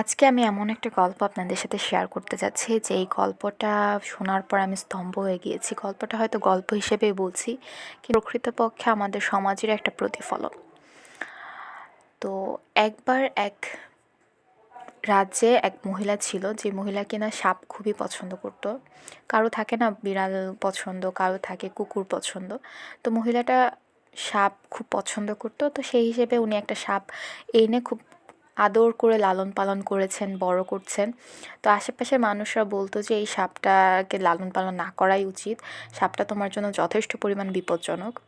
আজকে আমি এমন একটা গল্প আপনাদের সাথে শেয়ার করতে যাচ্ছি, যে এই গল্পটা শোনার পর আমি স্তম্ভ হয়ে গিয়েছি। গল্পটা হয়তো গল্প হিসেবেই বলছি, কিন্তু প্রকৃতপক্ষে আমাদের সমাজের একটা প্রতিফলন। তো একবার এক রাজ্যে এক মহিলা ছিল, যে মহিলা কিনা সাপ খুবই পছন্দ করতো। কারও থাকে না বিড়াল পছন্দ, কারও থাকে কুকুর পছন্দ। তো মহিলাটা সাপ খুব পছন্দ করতো, তো সেই হিসেবে উনি একটা সাপ এনে খুব আদর করে লালন পালন করেছেন, বড় করছেন। তো আশেপাশের মানুষরা বলতো যে, এই সাপটাকে লালন পালন না করাই উচিত। সাপটা তোমার জন্য যথেষ্ট পরিমাণ বিপজ্জনক।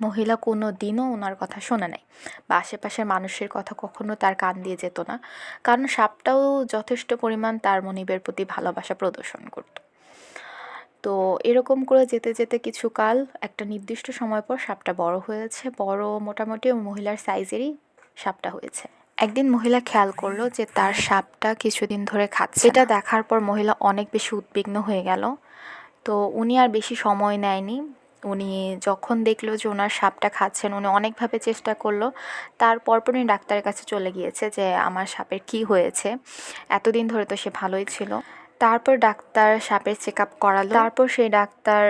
মহিলা কোনো দিনও ওনার কথা শোনে নাই বা আশেপাশের মানুষের কথা কখনো তার কান দিয়ে যেত না। কারণ সাপটাও যথেষ্ট পরিমাণ তার মনিবের প্রতি ভালোবাসা প্রদর্শন করত। তো এরকম করে যেতে যেতে কিছু কাল, একটা নির্দিষ্ট সময় পর সাপটা বড় হয়েছে। বড় মোটামুটি মহিলার সাইজেরই সাপটা হয়েছে। একদিন মহিলা খেয়াল করল যে তার সাপটা কিছুদিন ধরে খাচ্ছে এটা দেখার পর মহিলা অনেক বেশি উদ্বিগ্ন হয়ে গেল। তো উনি আর বেশি সময় নেয়নি। উনি যখন দেখল যে ওনার সাপটা খাচ্ছেন উনি অনেকভাবে চেষ্টা করল। তারপর উনি ডাক্তারের কাছে চলে গিয়েছে যে আমার সাপের কি হয়েছে। এতদিন ধরে তো সে ভালোই ছিল। তারপর ডাক্তার সাপের চেক আপ করালো তারপর সেই ডাক্তার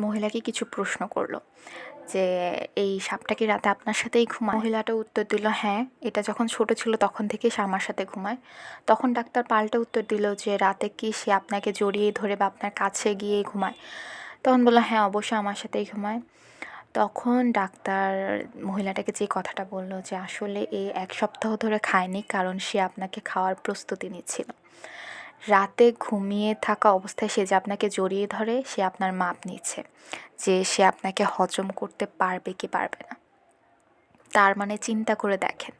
মহিলাকে কিছু প্রশ্ন করল। যে এই সাপটা কি রাতে আপনার সাথেই ঘুমায়? মহিলাটা উত্তর দিল হ্যাঁ। এটা যখন ছোট ছিল তখন থেকে সে আমার সাথে ঘুমায়। তখন ডাক্তার পাল্টা উত্তর দিল যে, রাতে কি সে আপনাকে জড়িয়ে ধরে বা আপনার কাছে গিয়ে ঘুমায়? তখন বলল হ্যাঁ অবশ্যই আমার সাথেই ঘুমায়। তখন ডাক্তার মহিলাটাকে যে কথাটা বলল যে, আসলে এ এক সপ্তাহ ধরে খায়নি কারণ সে আপনাকে খাওয়ার প্রস্তুতি নিচ্ছিল। রাতে ঘুমিয়ে থাকা অবস্থায় সে যে আপনাকে জড়িয়ে ধরে, সে আপনার মাপ নিচ্ছে যে সে আপনাকে হজম করতে পারবে কি পারবে না। তার মানে চিন্তা করে দেখেন,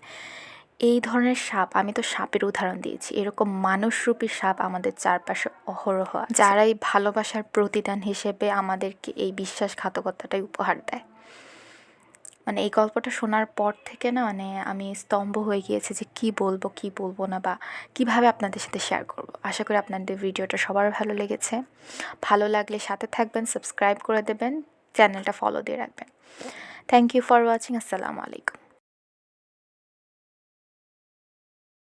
এই ধরনের সাপ, আমি তো সাপের উদাহরণ দিয়েছি, এরকম মানুষরূপী সাপ আমাদের চারপাশে অহরহ যারাই ভালোবাসার প্রতিদান হিসেবে আমাদেরকে এই বিশ্বাসঘাতকতাটাই উপহার দেয়। মানে এই গল্পটা শোনার পর থেকে না মানে আমি স্তম্ভ হয়ে গিয়েছে যে কি বলব কি বলব না বা কীভাবে আপনাদের সাথে শেয়ার করব। আশা করি আপনাদের ভিডিওটা সবার ভালো লেগেছে। ভালো লাগলে সাথে থাকবেন সাবস্ক্রাইব করে দেবেন চ্যানেলটা ফলো দিয়ে রাখবেন। থ্যাংক ইউ ফর ওয়াচিং আসসালামু আলাইকুম।